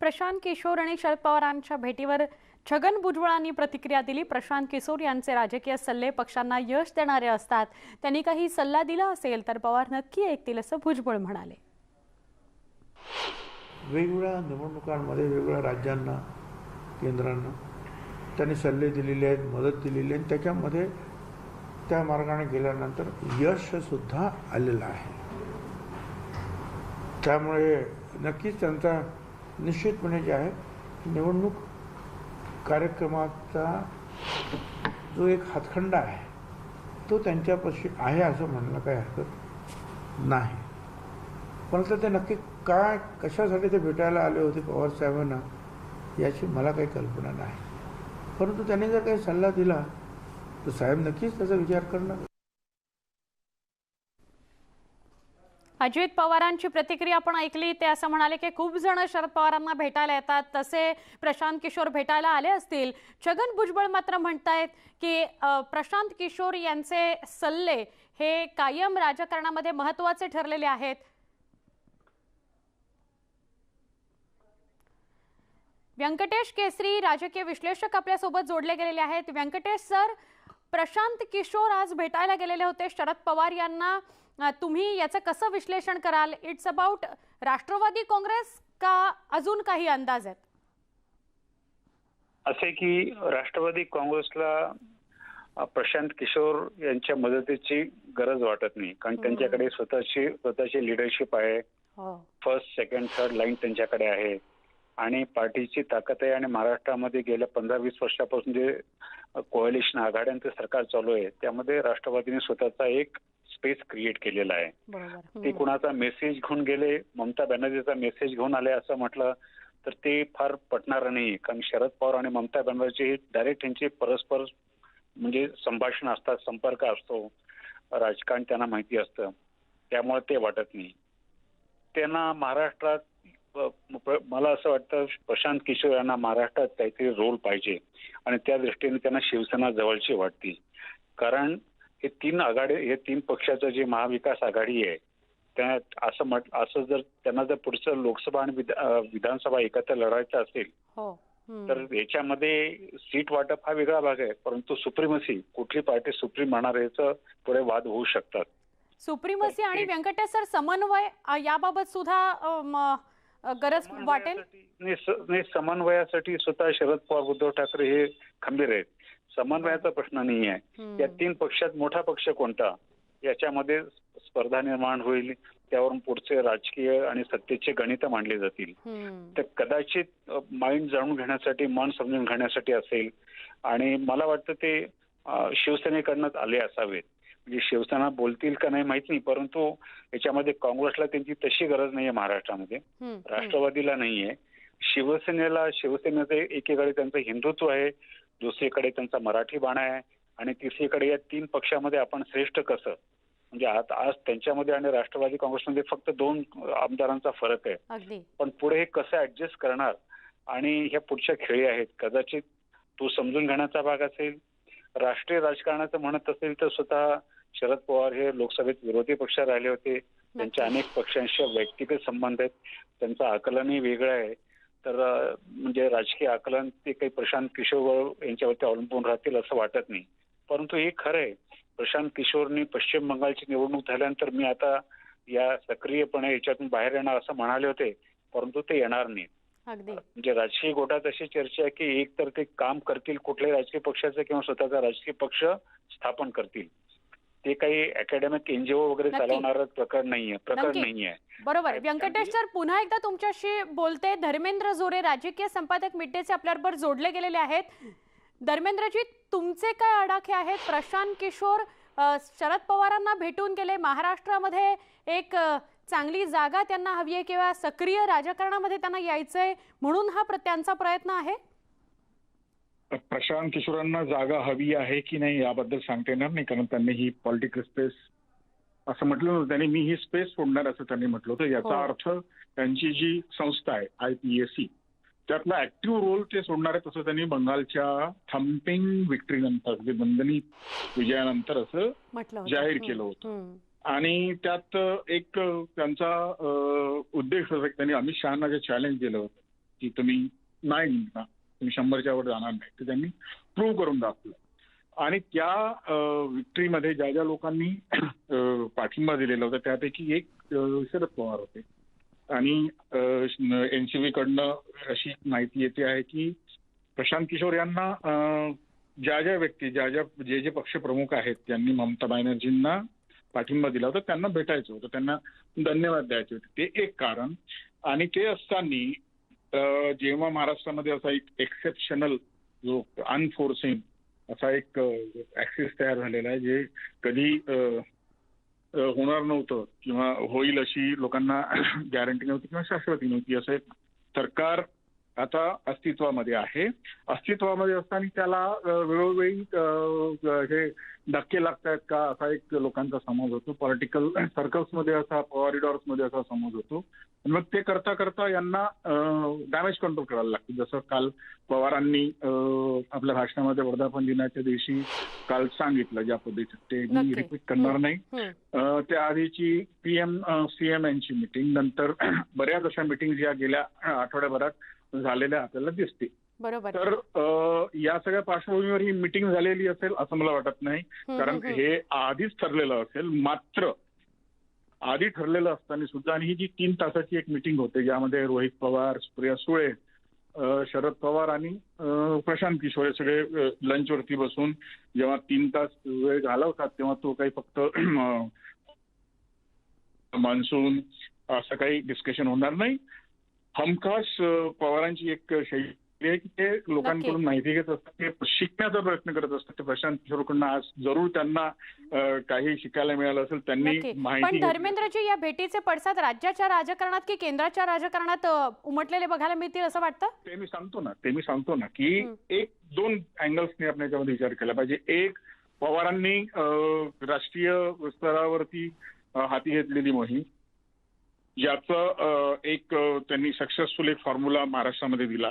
प्रशांत किशोर आणि शरद पवारांच्या भेटीवर छगन भुजबळांनी प्रतिक्रिया दिली. प्रशांत किशोर यांचे राजकीय सल्ले पक्षांना यश देणारे असतात. त्यांनी काही सल्ला दिला असेल तर पवार नक्की ऐकतील असं भुजबळ म्हणाले. वेगवेगळ्या निवडणुकांमध्ये वेगवेगळ्या राज्यांना केंद्रांना त्यांनी सल्ले दिलेले आहेत मदत दिलेली आहे. त्याच्यामध्ये त्या मार्गाने गेल्यानंतर यशसुद्धा आलेलं आहे. त्यामुळे नक्कीच त्यांचा निश्चितपणे जे आहे निवडणूक कार्यक्रमाचा जो एक हातखंडा आहे तो त्यांच्यापाशी आहे असं म्हणणं काही हरकत नाही. पण ते नक्की काय कशासाठी ते भेटायला आले होते पवार साहेबांना याची मला काही कल्पना नाही. परंतु त्यांनी जर काही सल्ला दिला तर साहेब नक्कीच त्याचा विचार करणार. अजित पवारांची प्रतिक्रिया आपण ऐकली. ते असं म्हणाले की खूप जण शरद पवारांना भेटायला येतात. तसे प्रशांत किशोर भेटायला आले असतील. छगन भुजबळ मात्र म्हणतायत की प्रशांत किशोर यांचे सल्ले हे कायम राजकारणामध्ये महत्त्वाचे ठरलेले आहेत. व्यंकटेश केसरी राजकीय विश्लेषक आपल्यासोबत जोडले गेलेले आहेत. व्यंकटेश सर प्रशांत किशोर आज भेटायला गेलेले होते. शरद पवार यांना तुम्ही याचं कसं विश्लेषण कराल? इट्स अबाउट राष्ट्रवादी काँग्रेस का अजून काही अंदाज आहेत? असे की राष्ट्रवादी काँग्रेसला प्रशांत किशोर यांच्या मदतीची गरज वाटत नाही. कारण त्यांच्याकडे स्वतःची स्वतःची लिडरशिप आहे. फर्स्ट सेकंड थर्ड लाईन त्यांच्याकडे आहे. आणि पार्टीची ताकद आहे आणि महाराष्ट्रामध्ये गेल्या पंधरा वीस वर्षापासून जे कोalition आघाड्यांचं सरकार चालू आहे त्यामध्ये राष्ट्रवादीने स्वतःचा एक स्पेस क्रिएट केलेला आहे. ते. कुणाचा मेसेज घेऊन गेले ममता बॅनर्जीचा मेसेज घेऊन आले असं म्हटलं तर ते फार पटणार नाही. कारण शरद पवार आणि ममता बॅनर्जी हे डायरेक्ट त्यांचे परस्पर म्हणजे संभाषण असतात संपर्क असतो. राजकारण त्यांना माहिती असतं. त्यामुळे ते वाटत नाही. त्यांना महाराष्ट्रात मला असं वाटतं प्रशांत किशोर यांना महाराष्ट्रात काहीतरी रोल पाहिजे आणि त्या दृष्टीने त्यांना शिवसेना जवळची वाटते. कारण हे तीन आघाडी हे तीन पक्षाचं जे महाविकास आघाडी आहे त्या असं म्हट असं जर त्यांना जर पुढचं लोकसभा आणि विधानसभा एकत्र लढायचं असेल हो. तर याच्यामध्ये सीट वाटप हा वेगळा भाग आहे परंतु सुप्रीमसी कुठली पार्टी सुप्रीम म्हणणार याचं पुढे वाद होऊ शकतात. सुप्रीमसी आणि एक- व्यंकटेश सर समन्वय याबाबत सुद्धा गरज वाटेल? समन्वयासाठी- नाही, समन्वयासाठी स्वतः शरद पवार उद्धव ठाकरे हे खंबीर आहेत. समन्वयाचा प्रश्न नाही आहे. या तीन पक्षात मोठा पक्ष कोणता? याच्यामध्ये स्पर्धा निर्माण होईल त्यावरून पुढचे राजकीय आणि सत्तेचे गणित मांडले जातील. तर कदाचित माइंड जाणून घेण्यासाठी मन समजून घेण्यासाठी असेल. आणि मला वाटतं ते शिवसेनेकडनंच आले असावेत. म्हणजे शिवसेना बोलतील का नाही माहीत नाही परंतु याच्यामध्ये काँग्रेसला त्यांची तशी गरज नाहीये महाराष्ट्रामध्ये. राष्ट्रवादीला नाहीये. शिवसेनेला शिवसेनेचं एकीकडे त्यांचं हिंदुत्व आहे दुसरीकडे त्यांचा मराठी बाणा आहे आणि तिसरीकडे या तीन पक्षामध्ये आपण श्रेष्ठ कसं? म्हणजे आता आज त्यांच्यामध्ये आणि राष्ट्रवादी काँग्रेसमध्ये फक्त दोन आमदारांचा फरक आहे. पण पुढे हे कसं ऍडजस्ट करणार? आणि ह्या पुढच्या खेळी आहेत. कदाचित तो समजून घेण्याचा भाग असेल राष्ट्रीय राजकारणाचं म्हणत असेल तर स्वतः शरद पवार हे लोकसभेत विरोधी पक्षात राहिले होते. त्यांच्या अनेक पक्षांशी व्यक्तिगत संबंध आहेत. त्यांचं आकलनही वेगळं आहे. तर म्हणजे राजकीय आकलन ते काही प्रशांत किशोर यांच्यावरती अवलंबून राहतील असं वाटत नाही. परंतु हे खरं आहे. प्रशांत किशोरनी पश्चिम बंगालची निवडणूक झाल्यानंतर मी आता या सक्रियपणे याच्यातून बाहेर येणार असं म्हणाले होते. परंतु ते येणार नाही अगदी. म्हणजे राजकीय गोटात अशी चर्चा आहे की एक तर ते काम करतील कुठल्याही राजकीय पक्षाचं किंवा स्वतःचा राजकीय पक्ष स्थापन करतील. ते काही अकॅडमिक एनजीओ वगैरे. चालवणारं प्रकरण नाहीये प्रकरण. नाहीये बरोबर. व्यंकटेश सर पुन्हा एकदा तुमच्याशी बोलते. धर्मेंद्र जोरे राजकीय संपादक मिड्डेचे आपल्याबरोबर जोडले गेलेले आहेत. धर्मेंद्रजी तुमचे काय आडाखे आहेत? प्रशांत किशोर शरद पवारांना भेटून गेले. महाराष्ट्रामध्ये एक चांगली जागा त्यांना हवी आहे किंवा सक्रिय राजकारणामध्ये त्यांना यायचंय म्हणून हा त्यांचा प्रयत्न आहे प्रशांत किशोरांना जागा हवी आहे की नाही याबद्दल सांगता येणार नाही कारण त्यांनी ही पॉलिटिकल स्पेस असं म्हटलं नव्हतं त्यांनी मी ही स्पेस सोडणार असं त्यांनी म्हटलं होतं हो. याचा अर्थ त्यांची जी संस्था आहे आय पी एस सी त्यातला ऍक्टिव्ह रोल ते सोडणार आहे तसं त्यांनी बंगालच्या थम्पिंग विक्ट्रीनंतर जे बंधनी विजयानंतर असं. जाहीर केलं होतं. आणि त्यात एक त्यांचा उद्देश होता की त्यांनी अमित शहाना जे चॅलेंज दिलं होतं की तुम्ही नाही जिंकणार तुम्ही शंभरच्या वर जाणार नाही ते त्यांनी प्रूव्ह करून दाखवलं. आणि त्या विक्ट्रीमध्ये ज्या ज्या लोकांनी पाठिंबा दिलेला होता त्यापैकी एक शरद पवार होते. आणि एनसीबी कडनं अशी माहिती येते आहे की प्रशांत किशोर यांना ज्या ज्या व्यक्ती ज्या ज्या जे जे पक्ष प्रमुख आहेत त्यांनी ममता बॅनर्जींना पाठिंबा दिला होता त्यांना भेटायचं होतं त्यांना धन्यवाद द्यायचे होते. ते एक कारण. आणि ते असताना जेव्हा महाराष्ट्रामध्ये असा एक एक्सेप्शनल जो अनफोर्सिंग असा एक ऍक्सिस तयार झालेला आहे जे कधी होणार नव्हतं किंवा होईल अशी लोकांना गॅरंटी नव्हती किंवा शाश्वती नव्हती असं एक सरकार आता अस्तित्वामध्ये आहे. अस्तित्वामध्ये असताना त्याला वेळोवेळी हे धक्के लागतायत का असा एक लोकांचा समज होतो. पॉलिटिकल सर्कल्समध्ये असा कॉरिडॉर्समध्ये असा समज होतो. आणि मग ते करता करता यांना डॅमेज कंट्रोल करायला लागतं. जसं काल पवारांनी आपल्या भाषणामध्ये वर्धापन दिनाच्या दिवशी काल सांगितलं ज्या पद्धतीचं. ते मी. रिपीट करणार नाही. त्या आधीची पीएम सीएम यांची मिटिंग नंतर बऱ्याच अशा मिटिंग या गेल्या आठवड्याभरात झालेल्या आपल्याला दिसते बरोबर. तर या सगळ्या पार्श्वभूमीवर ही मिटिंग झालेली असेल असं मला वाटत नाही. कारण हं, आधीच ठरलेलं असेल मात्र आधी ठरलेलं असताना सुद्धा आणि ही जी तीन तासाची एक मिटिंग होते ज्यामध्ये रोहित पवार सुप्रिया सुळे शरद पवार आणि प्रशांत किशोर हे सगळे लंचवरती बसून जेव्हा तीन तास वेळ घालवतात तेव्हा तो काही फक्त मान्सून असं काही डिस्कशन होणार नाही. हमखास पवारांची एक शैली की ते लोकांकडून. माहिती घेत असतात ते शिकण्याचा प्रयत्न करत असतात ते प्रशांत किशोरकडनं आज जरूर त्यांना काही शिकायला मिळालं असेल त्यांनी माहिती. धर्मेंद्रजी या भेटीचे पडसाद राज्याच्या राजकारणात की केंद्राच्या राजकारणात उमटलेले बघायला मिळतील असं वाटतं ते मी सांगतो ना ते मी सांगतो ना की. एक दोन अँगल्सनी आपण याच्यामध्ये विचार केला पाहिजे एक पवारांनी राष्ट्रीय स्तरावरती हाती घेतलेली मोहीम ज्याचं अ, एक त्यांनी सक्सेसफुल एक फॉर्म्युला महाराष्ट्रामध्ये दिला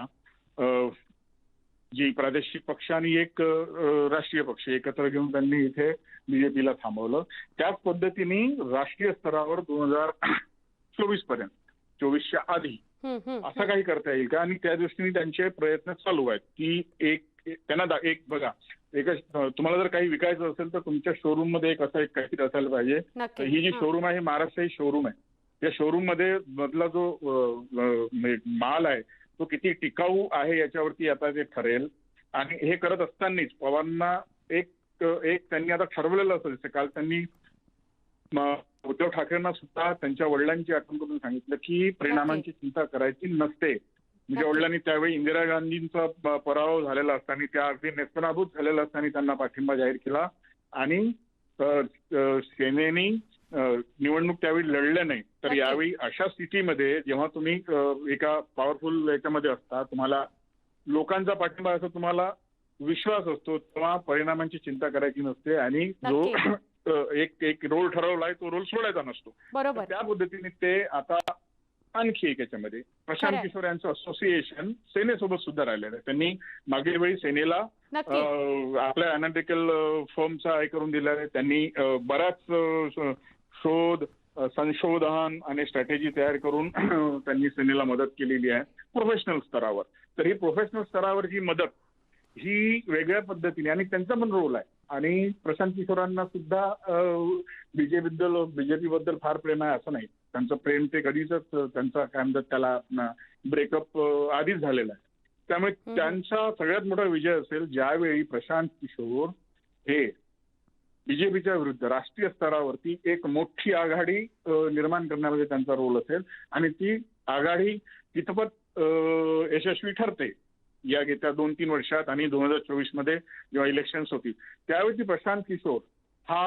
जी प्रादेशिक पक्ष आणि एक राष्ट्रीय पक्ष एकत्र घेऊन त्यांनी इथे बीजेपीला थांबवलं. त्याच पद्धतीने राष्ट्रीय स्तरावर दोन हजार चोवीसपर्यंत चोवीसच्या आधी असं काही करता येईल का? आणि त्या दृष्टीने त्यांचे प्रयत्न चालू आहेत की एक त्यांना एक बघा एक तुम्हाला जर काही विकायचं असेल तर तुमच्या शोरूममध्ये एक असं एक काहीतरी असायला पाहिजे. ही जी. शोरूम आहे महाराष्ट्र ही शोरूम आहे. या शोरूममध्ये मधला जो म्हणजे माल आहे तो किती टिकाऊ आहे याच्यावरती आता ते ठरेल. आणि हे करत असतानाच पवारांना एक एक त्यांनी आता ठरवलेलं असेल जसं काल त्यांनी उद्धव ठाकरेंना सुद्धा त्यांच्या वडिलांची आठवण करून सांगितलं की परिणामांची चिंता करायची नसते. म्हणजे. वडिलांनी त्यावेळी इंदिरा गांधींचा पराभव झालेला असताना त्या अगदी नेस्तनाभूत झालेला असताना त्यांना पाठिंबा जाहीर केला. आणि सेनेने निवडणूक त्यावेळी लढल्या नाही. तर. यावेळी अशा स्थितीमध्ये जेव्हा तुम्ही एका पॉवरफुल याच्यामध्ये असता तुम्हाला लोकांचा पाठिंबा असं तुम्हाला विश्वास असतो तेव्हा परिणामांची चिंता करायची नसते आणि जो एक एक रोल ठरवलाय तो रोल सोडायचा नसतो. बरोबर. त्या पद्धतीने ते आता आणखी एक याच्यामध्ये प्रशांत. किशोर यांचं असोसिएशन सेनेसोबत सुद्धा राहिलेलं आहे. त्यांनी मागील वेळी सेनेला आपल्या अनालिटिकल फर्मचा हे करून दिला आहे. त्यांनी बराच शोध संशोधन आणि स्ट्रॅटेजी तयार करून त्यांनी सेनेला मदत केलेली आहे प्रोफेशनल स्तरावर. तर ही प्रोफेशनल स्तरावरची मदत ही वेगळ्या पद्धतीने आणि त्यांचा पण रोल आहे. आणि प्रशांत किशोरांना सुद्धा बीजेबद्दल बीजेपी बद्दल फार प्रेम आहे असं नाही. त्यांचं प्रेम ते कधीच त्यांचा काय म्हणतात त्याला ब्रेकअप आधीच झालेला आहे. त्यामुळे. त्यांचा सगळ्यात मोठा विजय असेल ज्यावेळी प्रशांत किशोर हे बीजेपीच्या विरुद्ध राष्ट्रीय स्तरावरती एक मोठी आघाडी निर्माण करण्यामध्ये त्यांचा रोल असेल. आणि ती आघाडी कितपत यशस्वी ठरते या येत्या दोन तीन वर्षात आणि दोन हजार चोवीसमध्ये जेव्हा इलेक्शन्स होतील. त्यावेळी प्रशांत किशोर हा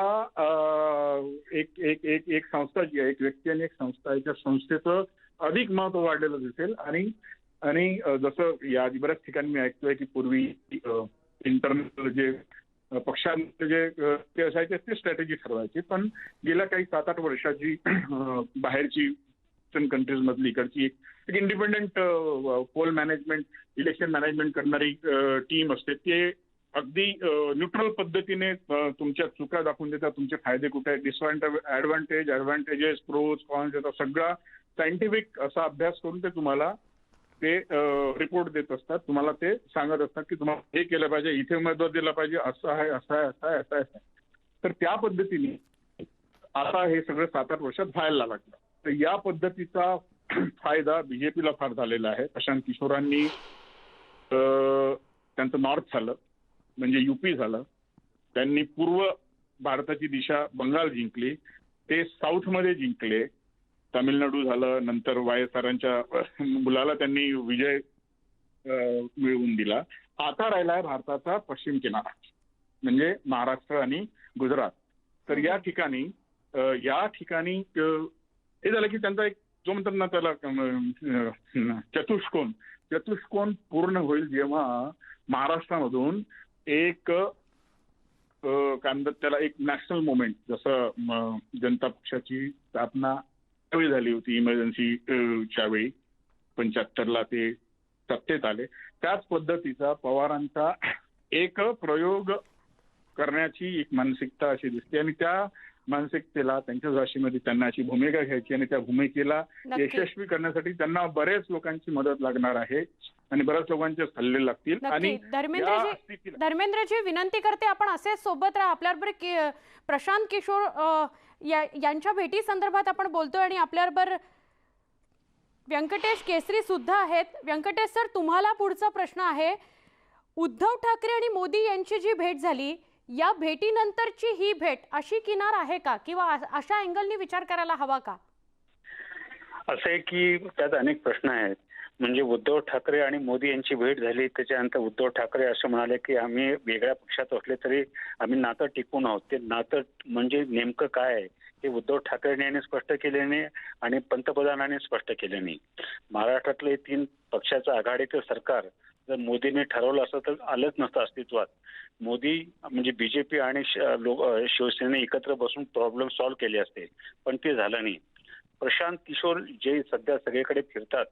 एक एक एक एक संस्था जी आहे एक व्यक्ती आणि एक संस्था याच्या संस्थेचं अधिक महत्त्व वाढलेलं दिसेल. आणि आणि जसं या बऱ्याच ठिकाणी मी ऐकतोय की पूर्वी इंटरनल जे पक्षांचे जे ते असायचे ते स्ट्रॅटेजी ठरवायचे. पण गेल्या काही सात आठ वर्षाची बाहेरची कंट्रीज मधली इकडची एक independent independent poll management election management करणारी टीम असते. ते अगदी न्यूट्रल पद्धतीने तुमच्या चुका दाखवून देतात. तुमचे फायदे कुठे आहेत? डिसअडव्हान्टेज ऍडव्हान्टेजेस प्रोज कॉन्स याचा सगळा सायंटिफिक असा अभ्यास करून ते तुम्हाला ते रिपोर्ट देत असतात. तुम्हाला ते सांगत असतात की तुम्हाला हे केलं पाहिजे इथे उमेदवार दिला पाहिजे असं आहे असं आहे असं आहे असं आहे तर त्या पद्धतीने आता हे सगळं सात आठ वर्षात व्हायला लागलं. तर या पद्धतीचा फायदा बीजेपीला फार झालेला आहे. प्रशांत किशोरांनी त्यांचं नॉर्थ झालं म्हणजे युपी झालं. त्यांनी पूर्व भारताची दिशा बंगाल जिंकली ते साऊथमध्ये जिंकले. तामिळनाडू झालं नंतर वाय एस आरांच्या मुलाला त्यांनी विजय मिळवून दिला. आता राहिला आहे भारताचा पश्चिम किनारा म्हणजे महाराष्ट्र आणि गुजरात. तर या ठिकाणी या ठिकाणी हे झालं की त्यांचा एक जो म्हणतात ना त्याला चतुष्कोन चतुष्कोन पूर्ण होईल जेव्हा महाराष्ट्रामधून एक काय म्हणतात त्याला एक नॅशनल मुवमेंट जसं जनता पक्षाची स्थापना त्यावेळी झाली होती इमर्जन्सी च्या वेळी पंच्याहत्तरला ते सत्तेत आले. त्याच पद्धतीचा पवारांचा एक प्रयोग करण्याची एक मानसिकता अशी दिसते आणि त्या मानसिकतेला त्यांच्या भाषेमध्ये त्यांना अशी भूमिका घ्यायची आणि त्या भूमिकेला यशस्वी करण्यासाठी त्यांना बरेच लोकांची मदत लागणार आहे आणि बऱ्याच लोकांचे सल्ले लागतील. आणि धर्मेंद्रजी विनंती करते आपण असेच सोबत राहा. आपल्याबरोबर प्रशांत किशोर या- यांच्या भेटी संदर्भात आपण बोलतोय आणि आपल्याबरोबर व्यंकटेश केसरी सुद्धा आहेत. व्यंकटेश सर तुम्हाला पुढचा प्रश्न आहे. उद्धव ठाकरे आणि मोदी यांची जी भेट झाली या भेटीनंतरची ही भेट अशी किनार आहे का? किंवा अशा अँगलनी विचार करायला हवा का? असं आहे की त्यात अनेक प्रश्न आहेत. म्हणजे उद्धव ठाकरे आणि मोदी यांची भेट झाली त्याच्यानंतर उद्धव ठाकरे असं म्हणाले की आम्ही वेगळ्या पक्षात असले तरी आम्ही नातं टिकून आहोत. ते नातं म्हणजे नेमकं काय आहे हे उद्धव ठाकरे यांनी स्पष्ट केले नाही आणि पंतप्रधानांनी स्पष्ट केले नाही. महाराष्ट्रातले तीन पक्षाचं आघाडीचं सरकार जर मोदीने ठरवलं असतं तर आलंच नसतं अस्तित्वात. मोदी म्हणजे बीजेपी आणि श- लोक शिवसेने एकत्र बसून प्रॉब्लेम सॉल्व्ह केले असते पण ते झालं नाही. प्रशांत किशोर जे सध्या सगळीकडे फिरतात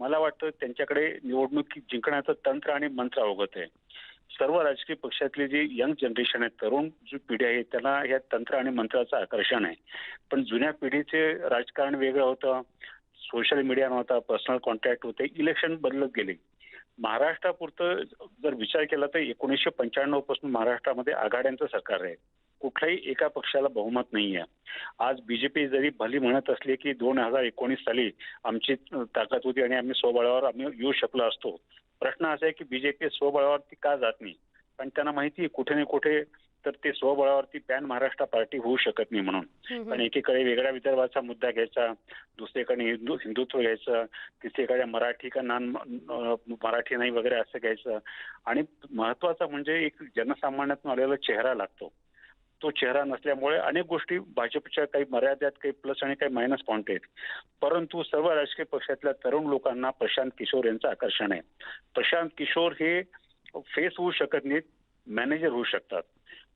मला वाटतं त्यांच्याकडे निवडणूक जिंकण्याचं तंत्र आणि मंत्र अवगत आहे. सर्व राजकीय पक्षातली जी यंग जनरेशन आहे तरुण जी पिढी आहे त्यांना या तंत्र आणि मंत्राचं आकर्षण आहे. पण जुन्या पिढीचे राजकारण वेगळं होतं सोशल मीडिया नव्हता पर्सनल कॉन्टॅक्ट होते इलेक्शन बदलत गेले. महाराष्ट्रापुरतं जर विचार केला तर एकोणीसशे पंच्याण्णवपासून महाराष्ट्रामध्ये आघाड्यांचं सरकार आहे. कुठल्याही एका पक्षाला बहुमत नाही आहे आज बीजेपी जरी भली म्हणत असली की दोन हजार एकोणीस साली आमची ताकद होती आणि आम्ही स्वबळावर आम्ही येऊ शकलो असतो. प्रश्न असा आहे की बीजेपी स्वबळावरती का जात नाही? कारण त्यांना माहिती आहे कुठे ना कुठे तर ते स्वबळावरती पॅन महाराष्ट्र पार्टी होऊ शकत नाही म्हणून. पण एकीकडे वेगळ्या विदर्भाचा मुद्दा घ्यायचा दुसरीकडे हिंदू हिंदुत्व घ्यायचं तिसरीकडे मराठी का नान मराठी नाही वगैरे असं घ्यायचं. आणि महत्वाचं म्हणजे एक जनसामान्यातून आलेला चेहरा लागतो. तो चेहरा नसल्यामुळे अनेक गोष्टी भाजपच्या काही मर्यादेत काही प्लस आणि काही मायनस पॉईंट आहेत. परंतु सर्व राजकीय पक्षातल्या तरुण लोकांना प्रशांत किशोर यांचं आकर्षण आहे. प्रशांत किशोर हे फेस होऊ शकत नाहीत मॅनेजर होऊ शकतात.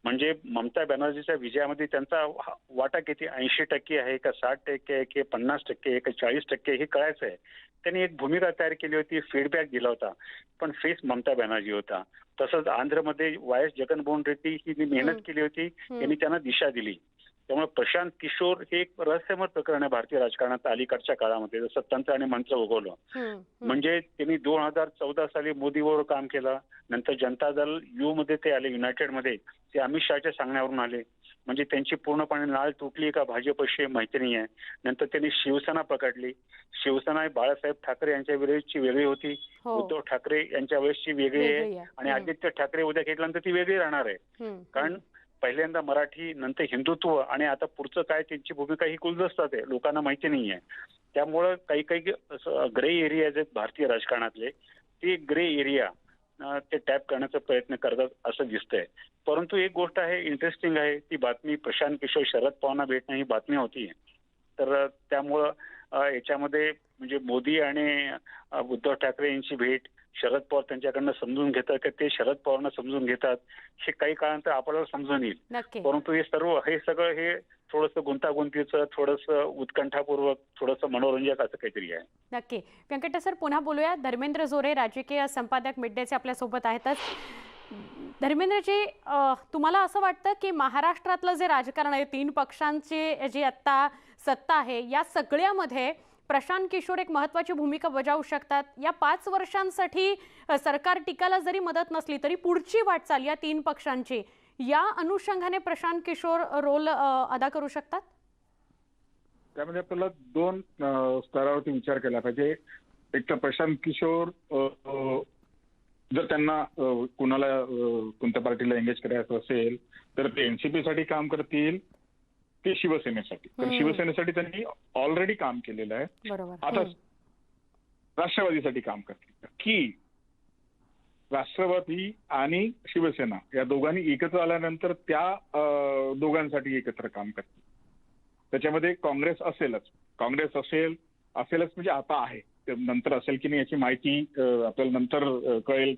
म्हणजे ममता बॅनर्जीच्या विजयामध्ये त्यांचा वाटा किती? ऐंशी टक्के आहे का साठ टक्के आहे की पन्नास टक्के आहे का चाळीस टक्के हे कळायचं आहे. त्यांनी एक भूमिका तयार केली होती फीडबॅक दिला होता. पण फेस ममता बॅनर्जी होता. तसंच आंध्रमध्ये वाय एस जगनमोहन रेड्डी ही मेहनत. केली होती. त्यांनी त्यांना दिशा दिली. त्यामुळे प्रशांत किशोर हे एक रहस्यमय प्रकरण आहे भारतीय राजकारणात अलीकडच्या काळामध्ये जसं तंत्र आणि मंत्र उगवलं. म्हणजे त्यांनी दोन हजार चौदा साली मोदीबरोबर काम केलं नंतर जनता दल यू मध्ये ते आले युनायटेडमध्ये. ते अमित शहाच्या सांगण्यावरून आले. म्हणजे त्यांची पूर्णपणे नाळ तुटली का भाजपशी माहिती नाही आहे नंतर त्यांनी शिवसेना पकडली. शिवसेना बाळासाहेब ठाकरे यांच्या वेळेसची वेगळी होती. हो. उद्धव ठाकरे यांच्या वेळेसची वेगळी आहे. आणि आदित्य ठाकरे उद्या घेतल्यानंतर ती वेगळी राहणार आहे. कारण पहिल्यांदा मराठी नंतर हिंदुत्व आणि आता पुढचं काय त्यांची भूमिका ही गुलदस्तात आहे लोकांना माहिती नाही आहे. त्यामुळं काही काही ग्रे एरियाज आहेत भारतीय राजकारणातले ते ग्रे एरिया ते टॅप करण्याचा प्रयत्न करतात असं दिसतंय. परंतु एक गोष्ट आहे इंटरेस्टिंग आहे ती बातमी प्रशांत किशोर शरद पवारांना भेटणं ही बातमी होती. तर त्यामुळं याच्यामध्ये म्हणजे मोदी आणि उद्धव ठाकरे यांची भेट शरद पवार त्यांच्याकडनं समजून घेतात का ते शरद पवारांना समजून घेतात हे काही काळानंतर आपल्याला समजून येईल. नक्की. परंतु हे सर्व हे सगळं हे थोडंसं गुंतागुंतीचं थोडंसं उत्कंठापूर्वक थोडंसं मनोरंजक असं काहीतरी आहे. नक्की. व्यंकटेश सर पुन्हा बोलूया धर्मेंद्र जोरे राजकीय संपादक मिड्डेचे आपल्यासोबत आहेतच. धर्मेंद्रजी तुम्हाला असं वाटतं की महाराष्ट्रातलं जे राजकारण आहे तीन पक्षांची जी आत्ता सत्ता आहे या सगळ्यामध्ये प्रशांत किशोर एक महत्वाची भूमिका बजावू शकतात. या पाच वर्षांसाठी सरकार टीकाला जरी मदत नसली तरी पुढची वाटचाल या तीन पक्षांची. या अनुषंगाने प्रशांत किशोर रोल अदा करू शकतात? त्यामध्ये आपल्याला दोन स्तरावरती विचार केला पाहिजे. एक तर प्रशांत किशोर जर त्यांना कुणाला कोणत्या पार्टीला एंगेज करायचं असेल तर ते एनसीपी साठी काम करतील. ते शिवसेनेसाठी. कारण हम्म. शिवसेनेसाठी त्यांनी ऑलरेडी काम केलेलं आहे. आता. राष्ट्रवादीसाठी काम करतील. की राष्ट्रवादी आणि शिवसेना या दोघांनी एकत्र आल्यानंतर त्या दोघांसाठी एकत्र काम करतील. त्याच्यामध्ये काँग्रेस असेलच. काँग्रेस असेल असेलच म्हणजे आता आहे. नंतर असेल की नाही याची माहिती आपल्याला नंतर कळेल.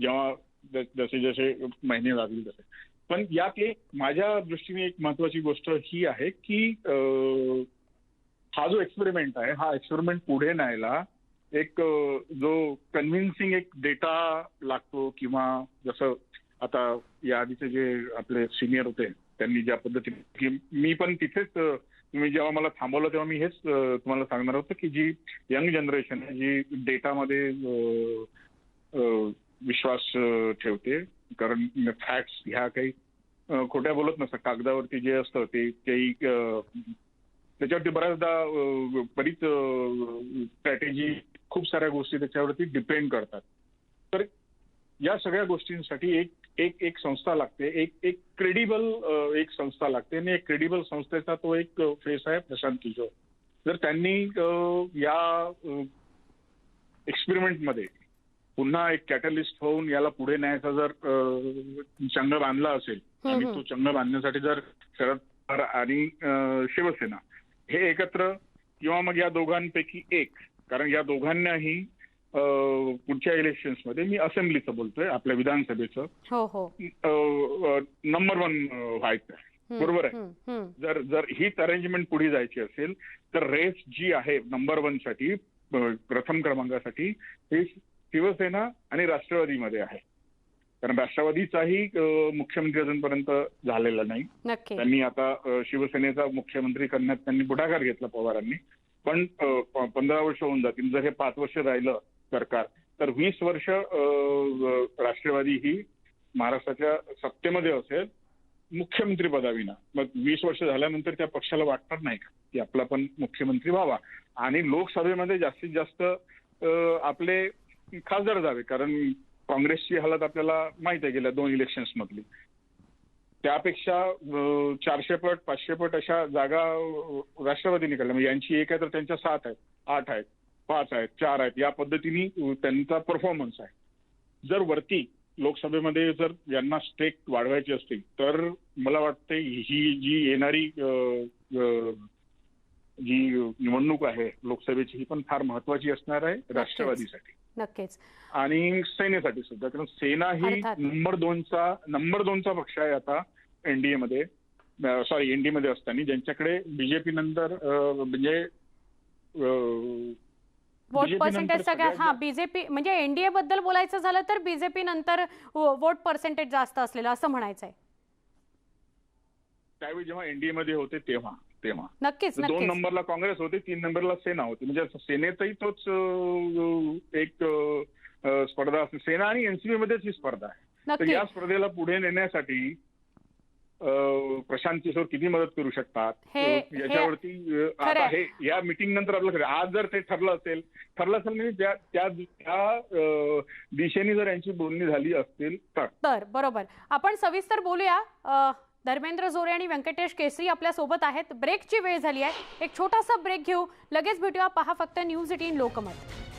जेव्हा जसे जसे महिने लागतील तसे. पण यात एक माझ्या दृष्टीने एक महत्वाची गोष्ट ही आहे की हा जो एक्सपेरिमेंट आहे हा एक्सपेरिमेंट पुढे न्यायला एक जो कन्व्हिन्सिंग एक डेटा लागतो किंवा जसं आता या आधीचे जे आपले सिनियर होते त्यांनी ज्या पद्धतीने मी पण तिथेच तुम्ही जेव्हा मला थांबवलं तेव्हा मी हेच तुम्हाला सांगणार होतो की जी यंग जनरेशन आहे जी डेटामध्ये विश्वास ठेवते कारण फॅक्ट्स ह्या काही खोट्या बोलत नसतात. कागदावरती जे असतं ते काही त्याच्यावरती बऱ्याचदा बरीच स्ट्रॅटेजी खूप साऱ्या गोष्टी त्याच्यावरती डिपेंड करतात. तर या सगळ्या गोष्टींसाठी एक एक एक संस्था लागते. एक एक क्रेडिबल एक संस्था लागते. आणि एक क्रेडिबल संस्थेचा तो एक फेस आहे प्रशांत किशोर. जर त्यांनी या एक्सपेरिमेंटमध्ये पुन्हा एक कॅटलिस्ट होऊन याला पुढे न्यायचा जर चंग बांधला असेल आणि. तो चंग बांधण्यासाठी जर शरद पवार आणि शिवसेना हे एकत्र किंवा मग या दोघांपैकी एक कारण या दोघांनाही पुढच्या इलेक्शन्समध्ये मी असेंब्लीचं बोलतोय आपल्या विधानसभेचं हो हो नंबर वन व्हायचं बरोबर आहे. जर जर हीच अरेंजमेंट पुढे जायची असेल तर रेस जी आहे नंबर वनसाठी प्रथम क्रमांकासाठी ही शिवसेना आणि राष्ट्रवादीमध्ये आहे. कारण राष्ट्रवादीचाही मुख्यमंत्री अजूनपर्यंत झालेला नाही. त्यांनी आता शिवसेनेचा मुख्यमंत्री करण्यात त्यांनी पुढाकार घेतला पवारांनी. पण पंधरा वर्ष होऊन जातील. जर हे पाच वर्ष राहिलं सरकार तर वीस वर्ष राष्ट्रवादी ही महाराष्ट्राच्या सत्तेमध्ये असेल मुख्यमंत्री पदाविना. मग वीस वर्ष झाल्यानंतर त्या पक्षाला वाटणार नाही का? की आपला पण मुख्यमंत्री व्हावा. आणि लोकसभेमध्ये जास्तीत जास्त आपले खासदार जावे कारण काँग्रेसची हालत आपल्याला माहीत आहे गेल्या दोन इलेक्शन्स मधली त्यापेक्षा चारशे पट पाचशे पट अशा जागा राष्ट्रवादी राष्ट्रवादीने काढल्या म्हणजे यांची एक आहे तर त्यांच्या सात आहेत आठ आहेत पाच आहेत चार आहेत. या पद्धतीने त्यांचा परफॉर्मन्स आहे. जर वरती लोकसभेमध्ये जर यांना स्टेक वाढवायची असतील तर मला वाटते ही जी येणारी जी निवडणूक आहे लोकसभेची ही पण फार महत्वाची असणार आहे राष्ट्रवादीसाठी. नक्कीच. आणि सेनेसाठी सुद्धा कारण सेना ही अर्थात. नंबर दोनचा नंबर दोनचा पक्ष आहे आता एनडीए मध्ये. सॉरी एनडीए मध्ये असताना. ज्यांच्याकडे बीजेपी नंतर अं, म्हणजे अं, वोट BJP पर्सेंटेज नंतर सगळ्यात सगळ्यात हा बीजेपी म्हणजे एनडीए बद्दल बोलायचं झालं तर बीजेपी नंतर वोट पर्सेंटेज जास्त असलेलं असं म्हणायचंय. त्यावेळी जेव्हा एनडीए मध्ये होते तेव्हा. तेव्हा. नक्कीच दोन नंबरला काँग्रेस होते तीन नंबरला सेना होती. म्हणजे सेनेतही तोच एक स्पर्धा असते. सेना आणि एनसीपी मध्येच ही स्पर्धा आहे. तर या स्पर्धेला पुढे नेण्यासाठी प्रशांत किशोर किती मदत करू शकतात? याच्यावरती आता आहे. हे या मीटिंग नंतर आपलं. आज जर ते ठरलं असेल ठरलं असेल म्हणजे त्या त्या दिशेने जर यांची बोलणी झाली असतील तर. तर बरोबर. आपण सविस्तर बोलूया. धर्मेंद्र जोरे आणि व्यंकटेश केसरी आपल्यासोबत आहेत. ब्रेकची वेळ झाली आहे. एक छोटासा ब्रेक घेऊ. लगेच भेटूया. पहा फक्त न्यूज एटीन लोकमत.